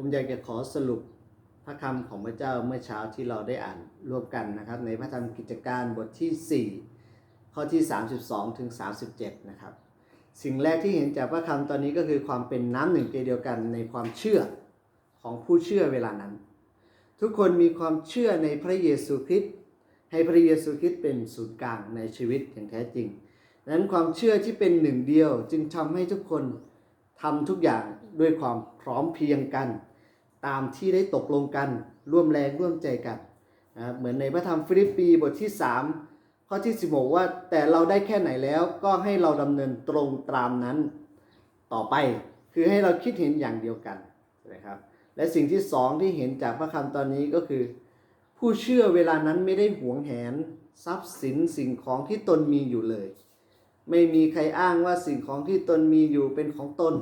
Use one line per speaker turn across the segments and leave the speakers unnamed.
ผมอยากจะขอสรุปพระคำของพระเจ้าเมื่อเช้าที่เราได้อ่านร่วมกันนะครับ ในพระธรรมกิจการบทที่ 4 ข้อที่ 32ถึง37 นะครับ สิ่งแรกที่เห็นจากพระคำตอนนี้ก็คือความเป็นน้ำหนึ่งใจเดียวกันในความเชื่อของผู้เชื่อเวลานั้น ทุกคนมีความเชื่อในพระเยซูคริสต์ให้พระเยซูคริสต์เป็นศูนย์กลางในชีวิตอย่างแท้จริงดังนั้นความเชื่อที่เป็นหนึ่งเดียวจึงทำให้ทุกคน ทำทุกอย่างด้วยความพร้อมเพียงกัน ตามที่ได้ตกลงกัน ร่วมแรงร่วมใจกันนะเหมือนในพระธรรมฟิลิปปีบทที่ 3 ข้อที่ 16 ว่าแต่เราได้แค่ไหนแล้วก็ให้เราดำเนินตรงตามนั้น ต่อไปคือให้เราคิดเห็นอย่างเดียวกันนะครับและสิ่งที่สองที่เห็นจากพระคำตอนนี้ก็คือ ผู้เชื่อเวลานั้นไม่ได้หวงแหน ทรัพย์สินสิ่งของที่ตนมีอยู่เลย ไม่มีใครอ้างว่าสิ่งของที่ตนมีอยู่เป็นของตน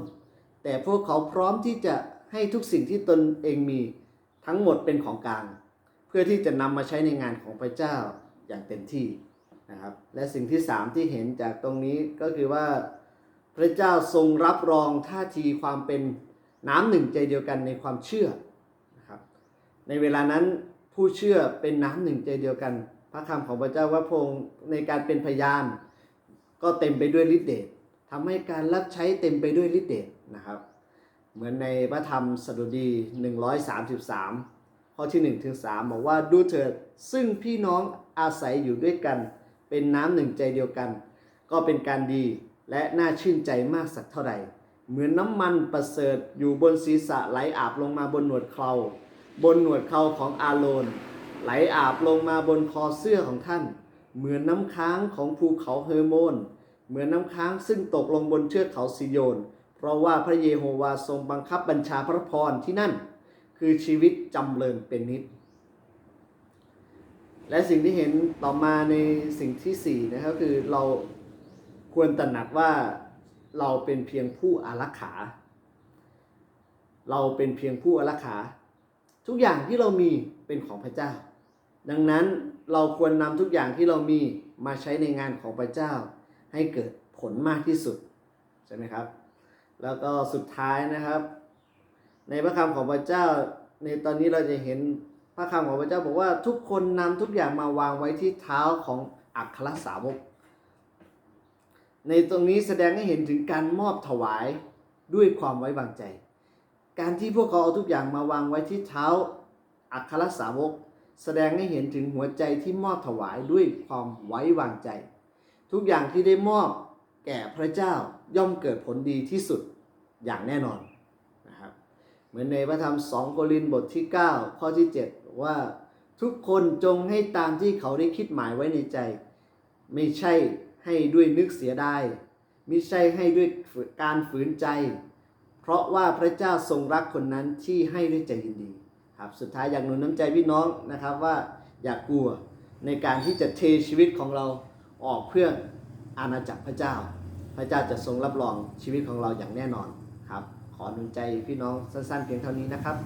แต่พวกเขาพร้อมที่จะให้ทุกสิ่งที่ตนเองมีทั้งหมดเป็นของกลาง เพื่อที่จะนำมาใช้ในงานของพระเจ้าอย่างเต็มที่นะครับ และสิ่งที่สามที่เห็นจากตรงนี้ก็คือว่า พระเจ้าทรงรับรองท่าทีความเป็นน้ำหนึ่งใจเดียวกันในความเชื่อนะครับ ในเวลานั้นผู้เชื่อเป็นน้ำหนึ่งใจเดียวกัน พระคำของพระเจ้าว่าพงในการเป็นพยาน ก็เต็มไปด้วยฤทธิเดชทำให้การรับใช้เต็มไปด้วยฤทธิเดชนะครับ เหมือนในพระธรรมสดุดี 133 ข้อที่1ถึง3บอกว่าดูเถิดซึ่งพี่น้องอาศัยอยู่ด้วยกัน เป็นน้ำหนึ่งใจเดียวกัน ก็เป็นการดีและน่าชื่นใจมากสักเท่าไหร่ เหมือนน้ำมันประเสริฐอยู่บนศีรษะไหลอาบลงมาบนหนวดเคราบนหนวดเคราของอาโรนไหลอาบลงมาบนคอเสื้อของท่าน เหมือนน้ำค้างของภูเขาเฮอร์โมน เหมือนน้ำค้างซึ่งตกลงบนเชือกเขาซิโยน เพราะว่าพระเยโฮวาทรงบังคับบัญชาพระพรที่นั่น คือชีวิตจำเริญเป็นนิด และสิ่งที่เห็นต่อมาในสิ่งที่สี่นะครับคือเราควรตระหนักว่าเราเป็นเพียงผู้อารักขา เราเป็นเพียงผู้อารักขา ทุกอย่างที่เรามีเป็นของพระเจ้า ดังนั้นเราควรนำทุกอย่างที่เรามีมาใช้ในงานของพระเจ้า ให้เกิดผลมากที่สุดใช่ไหมครับ แล้วก็สุดท้ายนะครับ ในพระคำของพระเจ้า ในตอนนี้เราจะเห็นพระคำของพระเจ้าบอกว่าทุกคนนำทุกอย่างมาวางไว้ที่เท้าของอัครสาวก ในตรงนี้แสดงให้เห็นถึงการมอบถวายด้วยความไว้วางใจ การที่พวกเขาเอาทุกอย่างมาวางไว้ที่เท้าอัครสาวก แสดงให้เห็นถึงหัวใจที่มอบถวายด้วยความไว้วางใจ ทุกอย่างที่ได้มอบแก่พระเจ้าย่อมเกิดผลดีที่สุดอย่างแน่นอนนะครับเหมือนในพระธรรม 2 โครินธ์บทที่ 9 ข้อที่ 7 ว่าทุกคนจงให้ตามที่เขาได้คิดหมายไว้ในใจ ไม่ใช่ให้ด้วยนึกเสียดายไม่ใช่ให้ด้วยการฝืนใจ เพราะว่าพระเจ้าทรงรักคนนั้นที่ให้ด้วยใจยินดี ครับสุดท้ายอยากหนุนน้ำใจพี่น้องนะครับว่าอย่ากกลัวในการที่จะเทชีวิตของเราออกเพื่ออาณาจักรพระเจ้า พระเจ้าจะทรงรับรองชีวิตของเราอย่างแน่นอนครับ ขอหนุนใจพี่น้องสั้นๆเพียงเท่านี้นะครับ